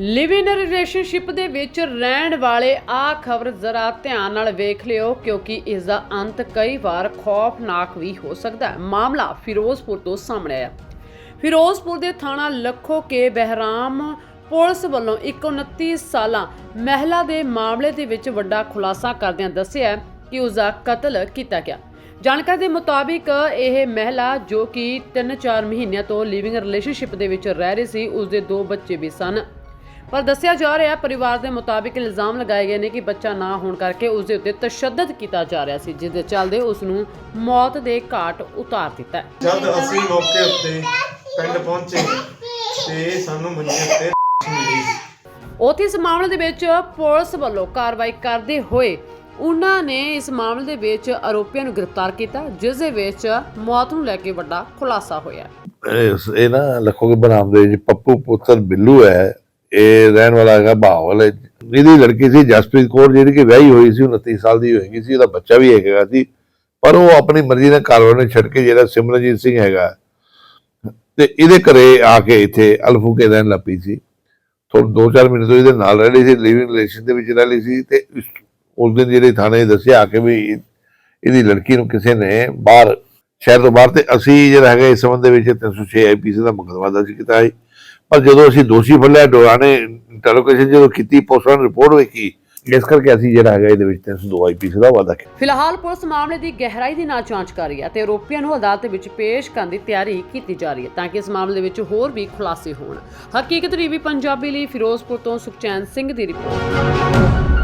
ਲਿਵ ਇਨ relationship ਦੇ ਵਿੱਚ ਰਹਿਣ ਵਾਲੇ ਆ ਖਬਰ ਜ਼ਰਾ ਧਿਆਨ ਨਾਲ ਵੇਖ ਲਿਓ, ਕਿਉਂਕਿ ਇਸ ਦਾ ਅੰਤ ਕਈ ਵਾਰ ਖੌਫਨਾਕ ਵੀ ਹੋ ਸਕਦਾ ਹੈ। ਮਾਮਲਾ ਫਿਰੋਜ਼ਪੁਰ ਤੋਂ ਸਾਹਮਣੇ ਆਇਆ। ਫਿਰੋਜ਼ਪੁਰ ਦੇ ਥਾਣਾ ਲੱਖੋ ਕੇ ਬਹਿਰਾਮ ਪੁਲਿਸ ਵੱਲੋਂ ਇੱਕ 29 ਸਾਲਾਂ ਮਹਿਲਾ ਦੇ ਮਾਮਲੇ ਦੇ ਵਿੱਚ ਵੱਡਾ ਖੁਲਾਸਾ ਕਰਦਿਆਂ ਦੱਸਿਆ ਕਿ ਉਸ ਦਾ ਕਤਲ ਕੀਤਾ ਗਿਆ। ਜਾਣਕਾਰੀ ਦੇ ਮੁਤਾਬਿਕ ਇਹ ਮਹਿਲਾ ਜੋ ਕਿ 3-4 ਮਹੀਨਿਆਂ ਤੋਂ ਲਿਵਿੰਗ ਰਿਲੇਸ਼ਨਸ਼ਿਪ ਦੇ ਵਿੱਚ ਰਹਿ ਰਹੀ ਸੀ ਉਸ ਦੇ ਦੋ ਬੱਚੇ ਵੀ ਸਨ। ਪਰ ਦੱਸਿਆ ਜਾ ਰਿਹਾ ਹੈ ਪਰਿਵਾਰ ਦੇ ਮੁਤਾਬਿਕ ਇਲਜ਼ਾਮ ਲਗਾਏ ਗਏ ਨੇ ਕਿ ਬੱਚਾ ਨਾ ਹੋਣ ਕਰਕੇ ਉਸ ਦੇ ਉੱਤੇ ਤਸ਼ੱਦਦ ਕੀਤਾ ਜਾ ਰਿਹਾ ਸੀ ਜਿਸ ਦੇ ਚੱਲਦੇ ਉਸ ਨੂੰ ਮੌਤ ਦੇ ਘਾਟ ਉਤਾਰ ਦਿੱਤਾ। ਜਦ ਅਸੀਂ ਮੌਕੇ ਉੱਤੇ ਪਿੰਡ ਪਹੁੰਚੇ ਤੇ ਸਾਨੂੰ ਮੰਜੇ ਉੱਤੇ ਮਿਲੀ ਉੱਥੇ ਇਸ ਮਾਮਲੇ ਦੇ ਵਿੱਚ ਪੁਲਿਸ ਵੱਲੋਂ ਕਾਰਵਾਈ ਕਰਦੇ ਹੋਏ ਉਹਨਾਂ ਨੇ ਇਸ ਮਾਮਲੇ ਦੇ ਵਿੱਚ ਆਰੋਪੀਆਂ ਨੂੰ ਗ੍ਰਿਫਤਾਰ ਕੀਤਾ ਜਿਸ ਦੇ ਵਿੱਚ ਮੌਤ ਨੂੰ ਲੈ ਕੇ ਵੱਡਾ ਖੁਲਾਸਾ ਹੋਇਆ ਇਹ ਨਾ ਲੱਖੋਗੇ ਬਨਾਮ ਦੇ ਜੀ ਪੱਪੂ ਪੁੱਤਰ ਬਿੱਲੂ ਹੈ ਇਹ ਰਹਿਣ ਵਾਲਾ ਹੈਗਾ ਬਾਹਵਲ ਇਹਦੀ ਲੜਕੀ ਸੀ ਜਸਪ੍ਰੀਤ ਕੌਰ, ਜਿਹੜੀ ਕਿ ਵਿਆਹੀ ਹੋਈ ਸੀ 29 ਸਾਲ ਦੀ ਹੋਏਗੀ ਸੀ, ਉਹਦਾ ਬੱਚਾ ਵੀ ਹੈਗਾ ਸੀ। ਪਰ ਉਹ ਆਪਣੀ ਮਰਜ਼ੀ ਨਾਲ ਘਰ ਵਾਲੇ ਛੱਡ ਕੇ ਜਿਹੜਾ ਸਿਮਰਨਜੀਤ ਸਿੰਘ ਹੈਗਾ, ਤੇ ਇਹਦੇ ਘਰੇ ਆ ਕੇ ਇੱਥੇ ਅਲਫੂਕੇ ਰਹਿਣ ਲੱਪੀ ਸੀ। ਥੋੜਾ ਦੋ ਚਾਰ ਮਹੀਨੇ ਤੋਂ ਇਹਦੇ ਨਾਲ ਰਹਿ ਰਹੀ ਸੀ ਲਿਵਿੰਗ ਰਿਲੇਸ਼ਨ ਦੇ ਵਿੱਚ ਰਹਿ ਲਈ ਸੀ, ਤੇ ਉਸ ਦਿਨ ਜਿਹੜੇ ਥਾਣੇ ਦੱਸਿਆ ਆ ਕੇ ਵੀ ਇਹਦੀ ਲੜਕੀ ਨੂੰ ਕਿਸੇ ਨੇ ਬਾਹਰ ਸ਼ਹਿਰ ਤੋਂ ਬਾਹਰ ਤੇ ਅਸੀਂ ਜਿਹੜਾ ਹੈਗਾ ਇਸ ਸੰਬੰਧ ਦੇ ਵਿੱਚ 306 ਆਈਪੀਸੀ ਦਾ ਮੁਕੱਦਮਾ ਦਰਜ ਕੀਤਾ ਹੈ ਪਰ ਜਦੋਂ ਅਸੀਂ ਦੋਸ਼ੀ ਫੜਿਆ, ਡੋਰਾਣੇ ਇੰਟਰੋਗੇਸ਼ਨ ਜਦੋਂ ਕੀਤੀ ਪੋਸਟਮਾਰਟਮ ਰਿਪੋਰਟ ਵੇਖੀ, ਇਸ ਕਰਕੇ ਅਸੀਂ ਜਿਹੜਾ ਹੈਗਾ ਇਹਦੇ ਵਿੱਚ 302 ਆਈਪੀਸੀ ਦਾ ਵਾਅਦਾ ਕੀਤਾ। ਫਿਲਹਾਲ ਪੁਲਿਸ ਮਾਮਲੇ ਦੀ ਗਹਿਰਾਈ ਦੇ ਨਾਲ ਜਾਂਚ ਕਰ ਰਹੀ ਹੈ ਤੇ ਆਰੋਪੀਆਂ ਨੂੰ ਅਦਾਲਤ ਵਿੱਚ ਪੇਸ਼ ਕਰਨ ਦੀ ਤਿਆਰੀ ਕੀਤੀ ਜਾ ਰਹੀ ਹੈ ਤਾਂ ਕਿ ਇਸ ਮਾਮਲੇ ਵਿੱਚ ਹੋਰ ਵੀ ਖੁਲਾਸੇ ਹੋਣ। ਹਕੀਕਤ ਟੀਵੀ ਪੰਜਾਬੀ ਲਈ ਫਿਰੋਜ਼ਪੁਰ ਤੋਂ ਸੁਖਚੈਨ ਸਿੰਘ ਦੀ ਰਿਪੋਰਟ।